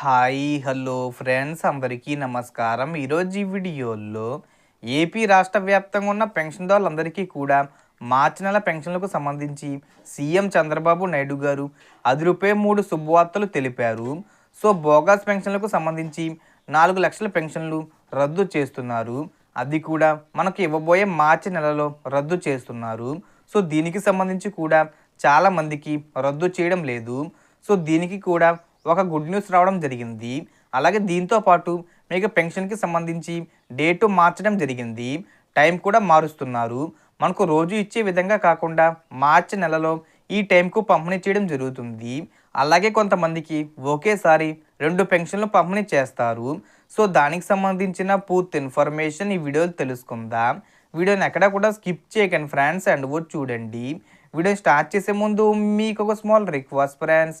Hi hello friends అందరికీ నమస్కారం. ఈరోజు ఈ వీడియోలో ఏపీ రాష్ట్ర వ్యాప్తంగా ఉన్న పెన్షన్దారులందరికీ కూడా మార్చి నెల పెన్షన్లకు సంబంధించి సీఎం చంద్రబాబు నాయుడు గారు అది రూపాయ మూడు శుభవార్తలు తెలిపారు. సో బోగస్ పెన్షన్లకు సంబంధించి నాలుగు లక్షల పెన్షన్లు రద్దు చేస్తున్నారు. అది కూడా మనకు ఇవ్వబోయే మార్చి నెలలో రద్దు చేస్తున్నారు. సో దీనికి సంబంధించి కూడా చాలా మందికి రద్దు చేయడం లేదు. సో దీనికి కూడా ఒక గుడ్ న్యూస్ రావడం జరిగింది. అలాగే దీంతో పాటు మీకు పెన్షన్కి సంబంధించి డేటు మార్చడం జరిగింది. టైం కూడా మారుస్తున్నారు. మనకు రోజు ఇచ్చే విధంగా కాకుండా మార్చి నెలలో ఈ టైంకు పంపిణీ చేయడం జరుగుతుంది. అలాగే కొంతమందికి ఒకేసారి రెండు పెన్షన్లు పంపిణీ చేస్తారు. సో దానికి సంబంధించిన పూర్తి ఇన్ఫర్మేషన్ ఈ వీడియోలు తెలుసుకుందాం. వీడియోని ఎక్కడ కూడా స్కిప్ చేయకండి ఫ్రెండ్స్ అండ్ కూడా చూడండి. వీడియో స్టార్ట్ చేసే ముందు మీకు ఒక small request friends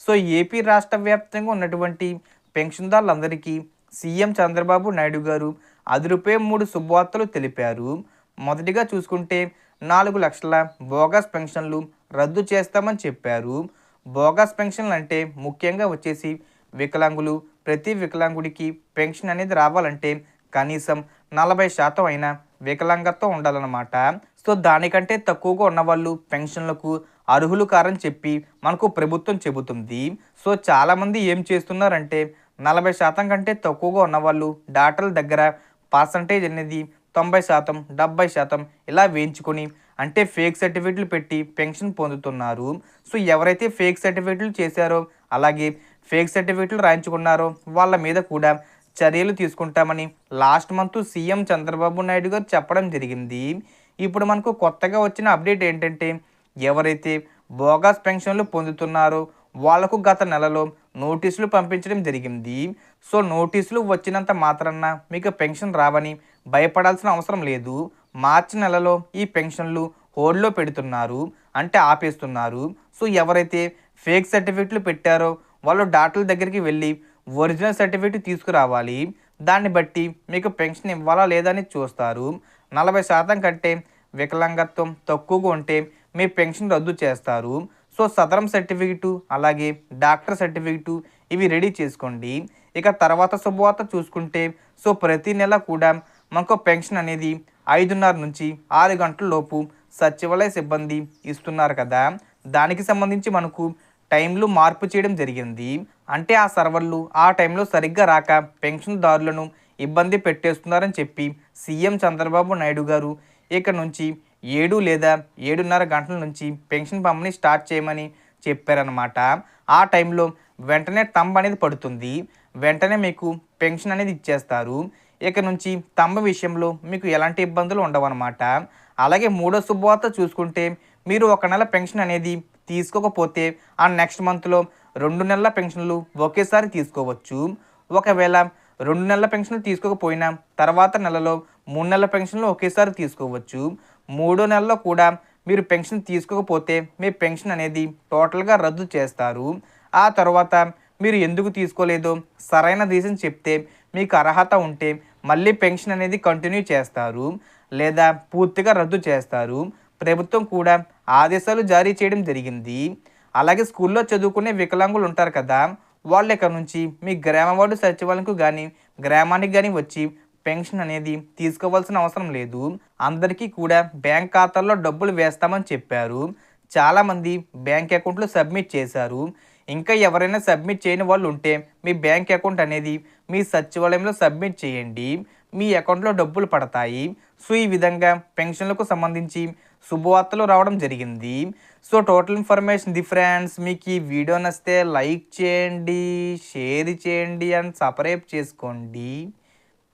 so AP రాష్ట్ర వ్యాప్తంగా ఉన్నటువంటి పెన్షన్దారులందరికీ సీఎం చంద్రబాబు నాయుడు గారు అది మూడు శుభవార్తలు తెలిపారు. మొదటిగా చూసుకుంటే నాలుగు లక్షల బోగస్ పెన్షన్లు రద్దు చేస్తామని చెప్పారు. బోగస్ పెన్షన్లు అంటే ముఖ్యంగా వచ్చేసి వికలాంగులు ప్రతి వికలాంగుడికి పెన్షన్ అనేది రావాలంటే కనీసం నలభై శాతం అయినా వికలాంగత్వం ఉండాలన్నమాట. సో దానికంటే తక్కువగా ఉన్నవాళ్ళు పెన్షన్లకు అర్హులు కారని చెప్పి మనకు ప్రభుత్వం చెబుతుంది. సో చాలామంది ఏం చేస్తున్నారంటే నలభై శాతం కంటే తక్కువగా ఉన్నవాళ్ళు డాక్టర్ల దగ్గర పర్సంటేజ్ అనేది తొంభై శాతం డెబ్బై శాతం ఇలా వేయించుకొని అంటే ఫేక్ సర్టిఫికెట్లు పెట్టి పెన్షన్ పొందుతున్నారు. సో ఎవరైతే ఫేక్ సర్టిఫికెట్లు చేశారో అలాగే ఫేక్ సర్టిఫికెట్లు రాయించుకున్నారో వాళ్ళ మీద కూడా చర్యలు తీసుకుంటామని last month CM Chandrababu Naidu garu చెప్పడం జరిగింది. ఇప్పుడు మనకు కొత్తగా వచ్చిన అప్డేట్ ఏంటంటే ఎవరైతే బోగస్ పెన్షన్లు పొందుతున్నారో వాళ్ళకు గత నెలలో నోటీసులు పంపించడం జరిగింది. సో నోటీసులు వచ్చినంత మాత్రాన మీకు పెన్షన్ రావని భయపడాల్సిన అవసరం లేదు. మార్చి నెలలో ఈ పెన్షన్లు హోల్డ్లో పెడుతున్నారు అంటే ఆపేస్తున్నారు. సో ఎవరైతే ఫేక్ సర్టిఫికెట్లు పెట్టారో వాళ్ళు డాక్టర్ల దగ్గరికి వెళ్ళి ఒరిజినల్ సర్టిఫికేట్ తీసుకురావాలి. దాన్ని బట్టి మీకు పెన్షన్ ఇవ్వాలా లేదా అని చూస్తారు. నలభై శాతం కంటే వికలాంగత్వం తక్కువగా ఉంటే మీ పెన్షన్ రద్దు చేస్తారు. సో సదరం సర్టిఫికెటు అలాగే డాక్టర్ సర్టిఫికెటు ఇవి రెడీ చేసుకోండి. ఇక తర్వాత శుభవార్త చూసుకుంటే సో ప్రతి నెల కూడా మనకు పెన్షన్ అనేది ఐదున్నర నుంచి ఆరు గంటల లోపు సచివాలయ సిబ్బంది ఇస్తున్నారు కదా. దానికి సంబంధించి మనకు టైంలు మార్పు చేయడం జరిగింది. అంటే ఆ సర్వర్లు ఆ టైంలో సరిగ్గా రాక పెన్షన్దారులను ఇబ్బంది పెట్టేస్తున్నారని చెప్పి సీఎం చంద్రబాబు నాయుడు గారు ఇక నుంచి ఏడు లేదా ఏడున్నర గంటల నుంచి పెన్షన్ పంపిణీ స్టార్ట్ చేయమని చెప్పారనమాట ఆ టైంలో వెంటనే తంబ అనేది పడుతుంది. వెంటనే మీకు పెన్షన్ అనేది ఇచ్చేస్తారు. ఇక నుంచి తంబ విషయంలో మీకు ఎలాంటి ఇబ్బందులు ఉండవన్నమాట. అలాగే మూడో శుభవార్త చూసుకుంటే మీరు ఒక నెల పెన్షన్ అనేది తీసుకోకపోతే ఆ నెక్స్ట్ మంత్లో రెండు నెలల పెన్షన్లు ఒకేసారి తీసుకోవచ్చు. ఒకవేళ రెండు నెలల పెన్షన్లు తీసుకోకపోయినా తర్వాత నెలలో మూడు నెలల పెన్షన్లు ఒకేసారి తీసుకోవచ్చు. మూడో నెలలో కూడా మీరు పెన్షన్ తీసుకోకపోతే మీ పెన్షన్ అనేది టోటల్గా రద్దు చేస్తారు. ఆ తర్వాత మీరు ఎందుకు తీసుకోలేదో? సరైన రీజన్ చెప్తే మీకు అర్హత ఉంటే మళ్ళీ పెన్షన్ అనేది కంటిన్యూ చేస్తారు లేదా పూర్తిగా రద్దు చేస్తారు. ప్రభుత్వం కూడా ఆదేశాలు జారీ చేయడం జరిగింది. అలాగే స్కూల్లో చదువుకునే వికలాంగులు ఉంటారు కదా వాళ్ళు ఇక్కడ నుంచి మీ గ్రామ వార్డు సచివాలయంకు కానీ గ్రామానికి కానీ వచ్చి పెన్షన్ అనేది తీసుకోవాల్సిన అవసరం లేదు. అందరికీ కూడా బ్యాంక్ ఖాతాల్లో డబ్బులు వేస్తామని చెప్పారు. చాలామంది బ్యాంక్ అకౌంట్లో సబ్మిట్ చేశారు. ఇంకా ఎవరైనా సబ్మిట్ చేయని వాళ్ళు ఉంటే మీ బ్యాంక్ అకౌంట్ అనేది మీ సచివాలయంలో సబ్మిట్ చేయండి. మీ అకౌంట్లో డబ్బులు పడతాయి. సో ఈ విధంగా పెన్షన్లకు సంబంధించి శుభవార్తలు రావడం జరిగింది. So total information the friends మీకు ఈ వీడియో నచ్చితే లైక్ చేయండి షేర్ చేయండి అండ్ సపరేట్ చేసుకోండి.